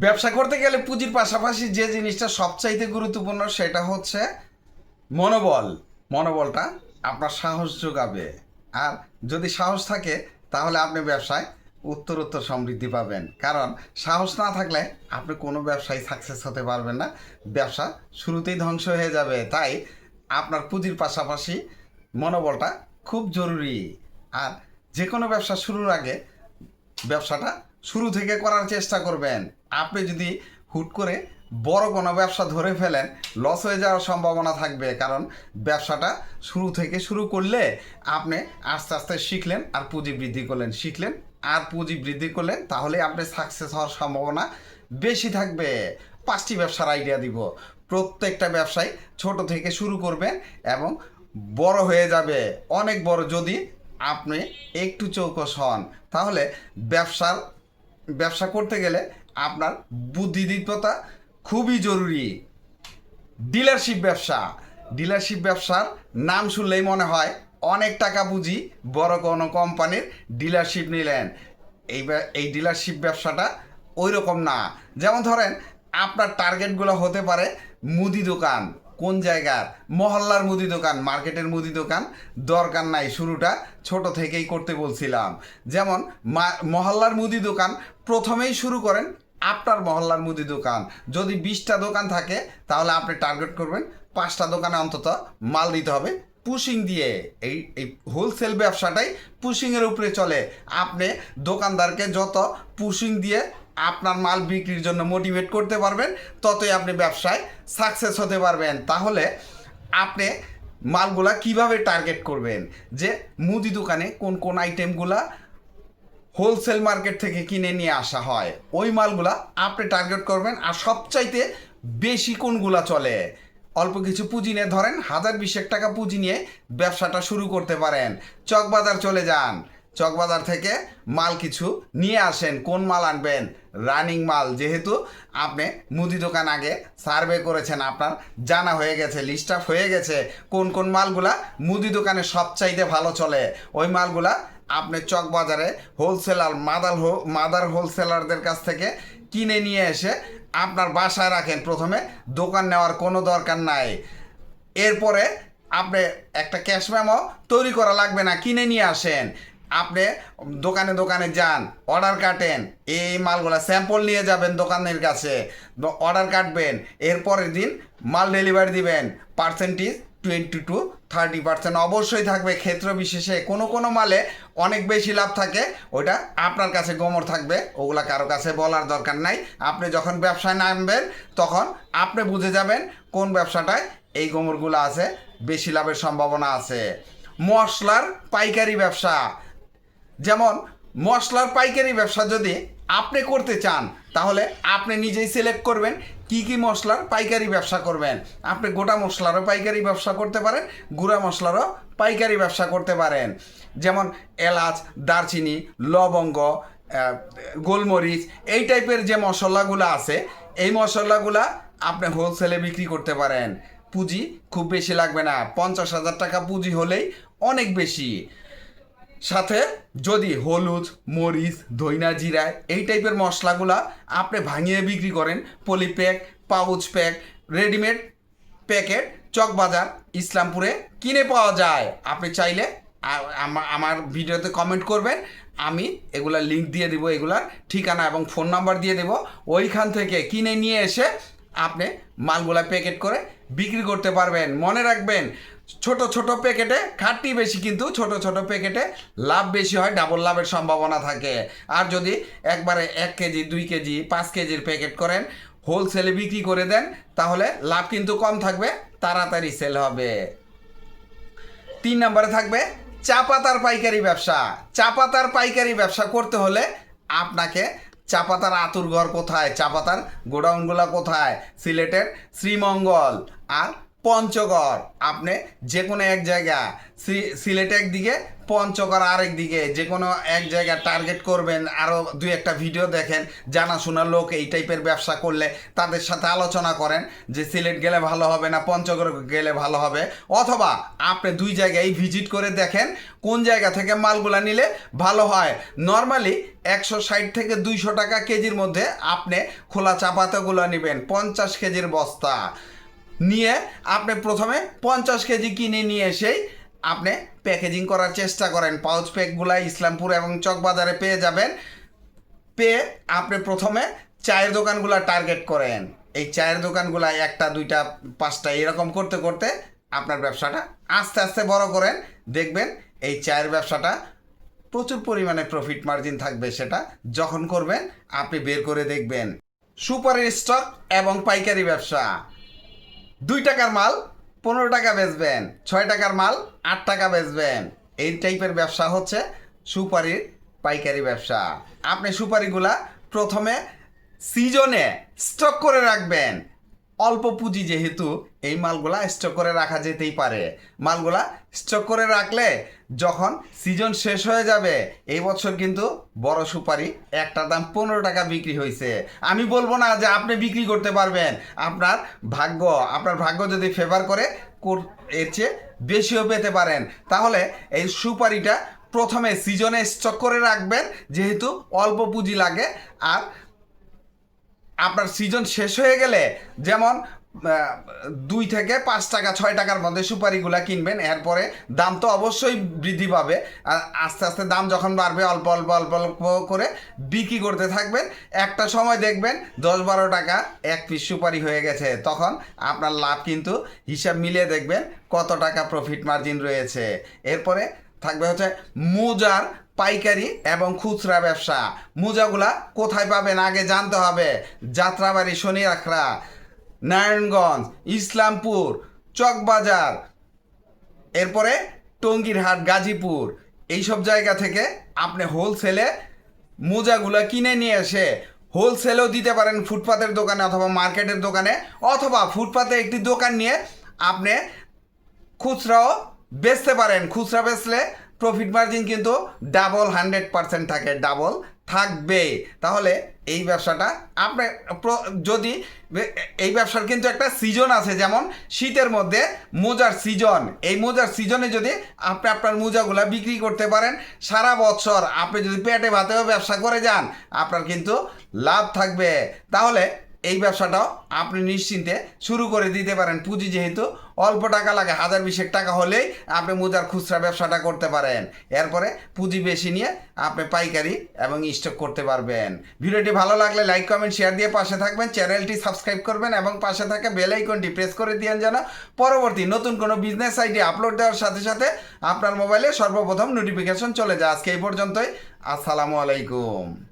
ব্যবসা করতে গেলে পুঁজির পাশাপাশি যে জিনিসটা সবচাইতে গুরুত্বপূর্ণ সেটা হচ্ছে মনোবল। মনোবলটা আপনার সাহস যোগাবে। আর যদি সাহস থাকে, তাহলে আপনি ব্যবসায় উত্তর উত্তর সমৃদ্ধি পাবেন। কারণ সাহস না থাকলে আপনি কোনো ব্যবসায় সাকসেস হতে পারবেন না। ব্যবসা শুরুতেই ধ্বংস হয়ে যাবে। তাই আপনার পুঁজির পাশাপাশি মনোবলটা খুব জরুরি। আর যে কোনো ব্যবসা শুরুর আগে ব্যবসাটা শুরু থেকে করার চেষ্টা করবেন। আপনি যদি হুট করে বড় কোনো ব্যবসা ধরে ফেলেন লস হয়ে যাওয়ার সম্ভাবনা থাকবে। কারণ ব্যবসাটা শুরু থেকে শুরু করলে আপনি আস্তে আস্তে শিখলেন আর পুঁজি বৃদ্ধি করলেন। শিখলেন আর পুঁজি বৃদ্ধি করলেন, তাহলে আপনি সাকসেস হওয়ার সম্ভাবনা বেশি থাকবে। পাঁচটি ব্যবসার আইডিয়া দিব। প্রত্যেকটা ব্যবসায় ছোট থেকে শুরু করবেন এবং বড় হয়ে যাবে। অনেক বড় যদি আপনি একটু চৌকস হন, তাহলে ব্যবসার ব্যবসা করতে গেলে আপনার বুদ্ধিদীপ্ততা খুবই জরুরি। ডিলারশিপ ব্যবসা। ডিলারশিপ ব্যবসার নাম শুনলেই মনে হয় অনেক টাকা বুঝি বড় কোনো কোম্পানির ডিলারশিপ নিলেন। এই এই ডিলারশিপ ব্যবসাটা ওই রকম না। যেমন ধরেন, আপনার টার্গেটগুলো হতে পারে মুদি দোকান। কোন জায়গার? মহল্লার মুদি দোকান, মার্কেটের মুদি দোকান, দরকার নাই শুরুটা, ছোট থেকেই করতে বলছিলাম। যেমন মহল্লার মুদি দোকান প্রথমেই শুরু করেন আপনার মহল্লার মুদি দোকান। যদি বিশটা দোকান থাকে, তাহলে আপনি টার্গেট করবেন পাঁচটা দোকানে অন্তত মাল দিতে হবে পুশিং দিয়ে। এই এই হোলসেল ব্যবসাটাই পুশিংয়ের উপরে চলে। আপনি দোকানদারকে যত পুশিং দিয়ে আপনার মাল বিক্রির জন্য মোটিভেট করতে পারবেন, ততই আপনি ব্যবসায় সাকসেস হতে পারবেন। তাহলে আপনি মালগুলা কীভাবে টার্গেট করবেন? যে মুদি দোকানে কোন কোন আইটেমগুলা হোলসেল মার্কেট থেকে কিনে নিয়ে আসা হয়, ওই মালগুলা আপনি টার্গেট করবেন। আর সবচাইতে বেশি কোনগুলা চলে? অল্প কিছু পুঁজি নিয়ে ধরেন, হাজার বিশেক টাকা পুঁজি নিয়ে ব্যবসাটা শুরু করতে পারেন। চকবাজার চলে যান। চকবাজার থেকে মাল কিছু নিয়ে আসেন। কোন মাল আনবেন? রানিং মাল। যেহেতু আপনি মুদি দোকান আগে সার্ভে করেছেন, আপনার জানা হয়ে গেছে লিস্ট আপ হয়ে গেছে, কোন কোন মালগুলা মুদি দোকানে সবচাইতে ভালো চলে? ওই মালগুলা আপনি চকবাজারে হোলসেলার মাদার হো- মাদার হোলসেলারদের কাছ থেকে কিনে নিয়ে এসে আপনার বাসায় রাখেন। প্রথমে দোকান নেওয়ার কোনো দরকার নাই। এরপরে আপনি একটা ক্যাশ মেমো তৈরি করা লাগবে না, কিনে নিয়ে আসেন। আপনি দোকানে দোকানে যান অর্ডার কাটেন, এই মালগুলা স্যাম্পল নিয়ে যাবেন দোকানের কাছে। অর্ডার কাটবেন, এরপরের দিন মাল ডেলিভারি দিবেন percentage twenty to thirty percent অবশ্যই থাকবে। ক্ষেত্র বিশেষে কোনো কোনো মালে অনেক বেশি লাভ থাকে ওটা আপনার কাছে গোমর থাকবে, ওগুলা কারও কাছে বলার দরকার নাই। আপনি যখন ব্যবসায় নামবেন, তখন আপনি বুঝে যাবেন কোন ব্যবসাটায় এই গোমরগুলো আছে, বেশি লাভের সম্ভাবনা আছে। মশলার পাইকারি ব্যবসা যেমন মশলার পাইকারি ব্যবসা যদি আপনি করতে চান, তাহলে আপনি নিজেই সিলেক্ট করবেন কি কি মশলার পাইকারি ব্যবসা করবেন। আপনি গোটা মশলারও পাইকারি ব্যবসা করতে পারেন, গুঁড়া মশলারও পাইকারি ব্যবসা করতে পারেন। যেমন এলাচ, দারচিনি, লবঙ্গ গোলমরিচ, এই টাইপের যে মশলাগুলো আছে, এই মশলাগুলা আপনি হোলসেলে বিক্রি করতে পারেন। পুঁজি খুব বেশি লাগবে না, পঞ্চাশ হাজার টাকা পুঁজি হলেই অনেক বেশি। সাথে যদি হলুদ, মরিচ, ধইনা, জিরা এই টাইপের মশলাগুলা আপনি ভাঙিয়ে বিক্রি করেন polypack pouch pack readymade packet Chawkbazar, ইসলামপুরে কিনে পাওয়া যায়। আপনি চাইলে আমার ভিডিওতে কমেন্ট করবেন, আমি এগুলা লিঙ্ক দিয়ে দেবো, এগুলার ঠিকানা এবং ফোন নাম্বার দিয়ে দেবো। ওইখান থেকে কিনে নিয়ে এসে আপনি মালগুলা প্যাকেট করে বিক্রি করতে পারবেন। মনে রাখবেন, ছোট ছোট প্যাকেটে খাটটি বেশি কিন্তু ছোট ছোট প্যাকেটে লাভ বেশি হয় ডাবল লাভের সম্ভাবনা থাকে। আর যদি একবারে এক কেজি, দুই কেজি, পাঁচ কেজির প্যাকেট করেন হোলসেলে বিক্রি করে দেন, তাহলে লাভ কিন্তু কম থাকবে, তাড়াতাড়ি সেল হবে। তিন নম্বরে থাকবে চা পাতার পাইকারি ব্যবসা। চা পাতার পাইকারি ব্যবসা করতে হলে আপনাকে চা পাতার আতুর ঘর কোথায়? চা পাতার গোডাউনগুলো কোথায়? সিলেটের শ্রীমঙ্গল। আর পঞ্চগড়। আপনি যে কোনো এক জায়গা সিলেট একদিকে পঞ্চগড় আরেক দিকে যে কোনো এক জায়গা টার্গেট করবেন আরও দুই একটা ভিডিও দেখেন, জানাশোনা লোক এই টাইপের ব্যবসা করলে তাদের সাথে আলোচনা করেন যে সিলেট গেলে ভালো হবে না, পঞ্চগড় গেলে ভালো হবে। অথবা আপনি দুই জায়গায় ভিজিট করে দেখেন, কোন জায়গা থেকে মালগুলা নিলে ভালো হয়। নর্মালি একশো ষাট থেকে দুইশো টাকা কেজির মধ্যে আপনি খোলা চাপাতাগুলো নেবেন, পঞ্চাশ কেজির বস্তা। নিয়ে আপনি প্রথমে পঞ্চাশ কেজি কিনে নিয়ে এসেই আপনি প্যাকেজিং করার চেষ্টা করেন। পাউচ প্যাকগুলা ইসলামপুর এবং চকবাজারে পেয়ে যাবেন। পেয়ে আপনি প্রথমে চায়ের দোকানগুলা টার্গেট করেন। এই চায়ের দোকানগুলা একটা, দুইটা, পাঁচটা এরকম করতে করতে আপনার ব্যবসাটা আস্তে আস্তে বড় করেন। দেখবেন এই চায়ের ব্যবসাটা প্রচুর পরিমাণে প্রফিট মার্জিন থাকবে সেটা যখন করবেন, আপনি বের করে দেখবেন। সুপারের স্টক এবং পাইকারি ব্যবসা। দুই টাকার মাল, পনেরো টাকা বেচবেন, ছয় টাকার মাল, আট টাকা বেচবেন। এই টাইপের ব্যবসা হচ্ছে সুপারির পাইকারি ব্যবসা। আপনি সুপারিগুলা প্রথমে সিজনে স্টক করে রাখবেন। অল্প পুঁজি যেহেতু এই মালগুলা স্টক করে রাখা যেতেই পারে। মালগুলা স্টক করে রাখলে যখন সিজন শেষ হয়ে যাবে, এই বছর কিন্তু বড় সুপারি একটার দাম পনেরো টাকা বিক্রি হয়েছে। আমি বলব না যে আপনি বিক্রি করতে পারবেন। আপনার ভাগ্য আপনার ভাগ্য যদি ফেভার করে এর চেয়ে বেশিও পেতে পারেন। তাহলে এই সুপারিটা প্রথমে সিজনে স্টক করে রাখবেন, যেহেতু অল্প পুঁজি লাগে। আর আপনার সিজন শেষ হয়ে গেলে যেমন দুই থেকে পাঁচ টাকা, ছয় টাকার মধ্যে সুপারিগুলা কিনবেন। এরপরে দাম তো অবশ্যই বৃদ্ধি পাবে। আর আস্তে আস্তে দাম যখন বাড়বে, অল্প অল্প অল্প অল্প করে বিক্রি করতে থাকবেন। একটা সময় দেখবেন দশ বারো টাকা এক পিস সুপারি হয়ে গেছে। তখন আপনার লাভ কিন্তু হিসাব মিলিয়ে দেখবেন কত টাকা প্রফিট মার্জিন রয়েছে। এরপরে থাকবে হচ্ছে মোজার পাইকারি এবং খুচরা ব্যবসা। মোজাগুলা কোথায় পাবেন আগে জানতে হবে। যাত্রাবাড়ি শনি আখড়া। নারায়ণগঞ্জ, ইসলামপুর, চকবাজার, এরপরে টঙ্গিরহাট, গাজীপুর। এইসব জায়গা থেকে আপনি হোলসেলে মোজাগুলো কিনে নিয়ে এসে হোলসেলেও দিতে পারেন ফুটপাতের দোকানে অথবা মার্কেটের দোকানে অথবা ফুটপাতে একটি দোকান নিয়ে আপনি খুচরাও বেচতে পারেন। খুচরা বেচলে প্রফিট মার্জিন কিন্তু ডাবল হান্ড্রেড পার্সেন্ট থাকে ডাবল থাকবে। তাহলে এই ব্যবসাটা আপনি প্র- যদি এই ব্যবসার কিন্তু একটা সিজন আছে, যেমন শীতের মধ্যে মোজার সিজন এই মোজার সিজনে যদি আপনি আপনার মোজাগুলা বিক্রি করতে পারেন, সারা বছর আপনি যদি পেটে ভাতেও ব্যবসা করে যান, আপনার কিন্তু লাভ থাকবে। তাহলে এই ব্যবসাটাও আপনি নিশ্চিন্তে শুরু করে দিতে পারেন। পুঁজি যেহেতু অল্প টাকা লাগে, হাজার বিশেক টাকা হলেই আপনি মোজার খুচরা ব্যবসাটা করতে পারেন। এরপরে পুঁজি বেশি নিয়ে আপনি পাইকারি এবং স্টক করতে পারবেন। ভিডিওটি ভালো লাগলে লাইক কমেন্ট শেয়ার দিয়ে পাশে থাকবেন, চ্যানেলটি সাবস্ক্রাইব করবেন এবং পাশে থাকা বেল আইকনটি প্রেস করে দিয়েন যেন পরবর্তী নতুন কোনো বিজনেস আইডি আপলোড দেওয়ার সাথে সাথে আপনার মোবাইলে সর্বপ্রথম নোটিফিকেশন চলে যায়। আজকে এই পর্যন্তই। আসসালামু আলাইকুম।